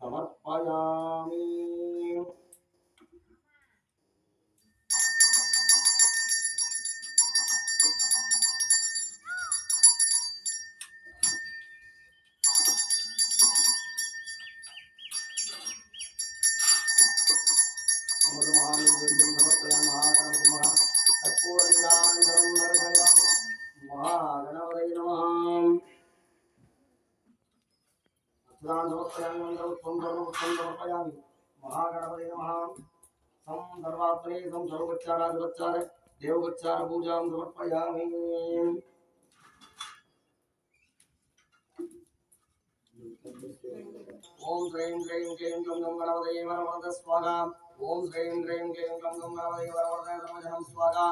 சமர்ப்பயாமி. समर्पयामि मन्त्रपुष्पं सर्वपुष्पं समर्पयामि महागणपते नमः सं सं समर्पयामि ओम ह्रीं ह्रीं क्लीं गं गं गणपतये वरवरद स्वाहा ओम ह्रीं ह्रीं क्लीं गं गं गणपतये वरवरद सर्वजनं स्वाहा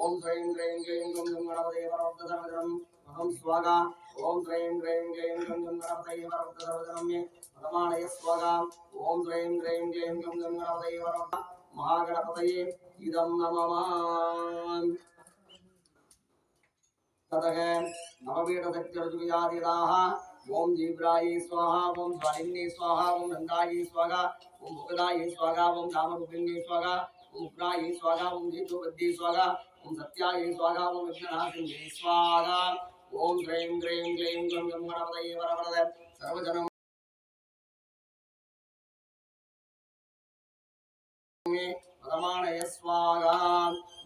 ओम ह्रीं ह्रीं क्लीं गं गं गणपतये वरवरद सर्वजनं अहं स्वाहा ओम ह्रीं ह्रीं क्लीं गं गं गणपतये वरवरद सर्वजनं मे प्रमाणय स्वाहा ओम ह्रीं ह्रीं क्लीं गं गं गणपतये वरवरद महागणपतये इदं नमः ततः नवपीठशक्तिरजुविजादिदाः ओम जीव्रायै स्वाहा ओम स्वालिन्ये स्वाहा ओम नन्दायै स्वाहा ओम भुगदायै स्वाहा ओम कामरूपिण्ये स्वाहा ओम उग्रायै स्वाहा ओम जीतोपद्ये स्वाहा ओम सत्यायै स्वाहा ओम विघ्ननाशिन्ये स्वाहा ओम ह्रीं ह्रीं क्लीं गं गं गणपतये वरवरद सर्वजनं मे रमाणय स्वाहा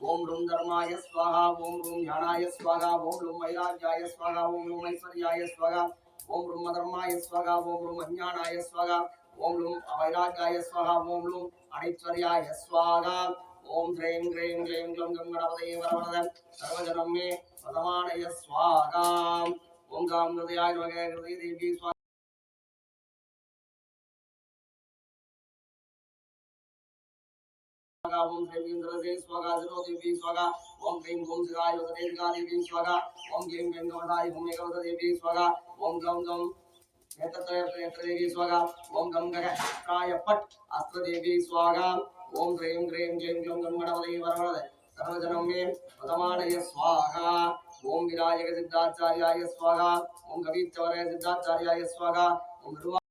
ओम रूम धर्माय स्वाहा ओम रूम ज्ञानाय स्वाहा ओम रूम वैराग्याय स्वाहा ओम रूम ऐश्वर्याय स्वाहा ஓம் ரும் மதர்மாய ஸ்வகா ஓம் ரும் அஞ்ஞானாய ஸ்வகா ஓம் லும் வைராக்காய ஸ்வகா ஓம் லும் அனைஸ்வர்யாய ஸ்வாகா. ஓம் ஸ்ரீம் கிரீம் கிளீம் க்ளம் கம் கணபதையே வரவரத சர்வஜனம் மே பதமானய ஸ்வாகா. ஓம் காம் ஹிருதயாய் மகே ஹிருதய தேவி ओम ह्रीं इंद्रसे स्वाहा जरो स्वाहा ओम क्लीं ओम शिवाय वसदेविका स्वाहा ओम क्लीं गंगवदाय ओम स्वाहा ओम गं गं नेत्रत्रय स्वाहा ओम गं गणकाय पट अस्त्र स्वाहा ओम ह्रीं ह्रीं क्लीं गं गणपतये वरवरद सर्वजनं मे प्रथमानय स्वाहा ओम विनायक सिद्धाचार्याय स्वाहा ओम कविचवरय सिद्धाचार्याय स्वाहा ओम ध्रुवाचार्य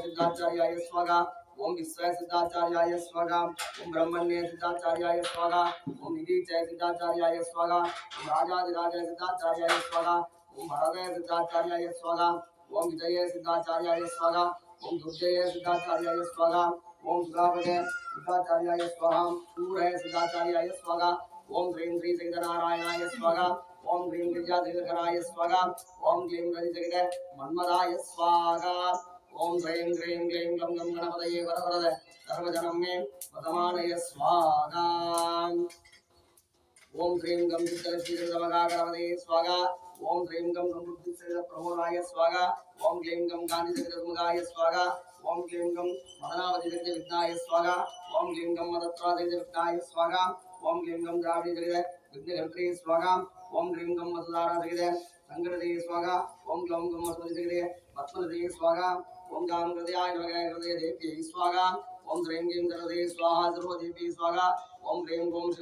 सिद्धाचार्याय स्वाहा ओम विश्व सिद्धाचार्याय स्वाहा ओम ब्रह्मण्य सिद्धाचार्याय स्वाहा ओम निधीचय सिद्धाचार्याय स्वाहा ओम राजाधिराजय सिद्धाचार्याय स्वाहा ओम भरदय सिद्धाचार्याय स्वाहा ओम विजय सिद्धाचार्याय स्वाहा ओम दुर्जय सिद्धाचार्याय स्वाहा ओम सुधापदय सिद्धाचार्याय स्वाहा सूरय सिद्धाचार्याय स्वाहा ओम ह्रीं श्री जगनारायणाय स्वाहा ओम ह्रीं गिरिजाधिगणाय स्वाहा ओम क्लीं गजजगद मन्मदाय स्वाहा ஓம் ஹ்ரீம் ஹ்ரீம் ஹ்ரீம் கம் கம் கணபதையே வரவரத சர்வஜனம் மே வதமானய ஸ்வாகா ஓம் ஹ்ரீம் கம் சித்தலட்சுமிகா கணபதையே ஸ்வாகா ஓம் ஹ்ரீம் கம் கம் புத்திசேத பிரமோதாய ஸ்வாகா ஓம் ஹ்ரீம் கம் காந்தி ஜெகதமுகாய ஸ்வாகா ஓம் ஹ்ரீம் கம் மதனாவதி ஜெகத விக்னாய ஸ்வாகா ஓம் ஹ்ரீம் கம் மதத்ரா ஜெகத விக்னாய ஸ்வாகா ஓம் ஹ்ரீம் கம் திராவிட ஜெகத விக்னகர்த்தே ஸ்வாகா ஓம் ஹ்ரீம் கம் மதுதாரா ஜெகத சங்கரதே ஸ்வாகா ஓம் க்ளௌம் கம் மதுதே ஜெகதே பத்மதே ஸ்வாகா ओम गां हृदयाय नमः हृदय देवी स्वाहा, ओम ह्रीं गीं हृदय स्वाहा सर्वदेवी स्वाहा। ओम ह्रीं ओम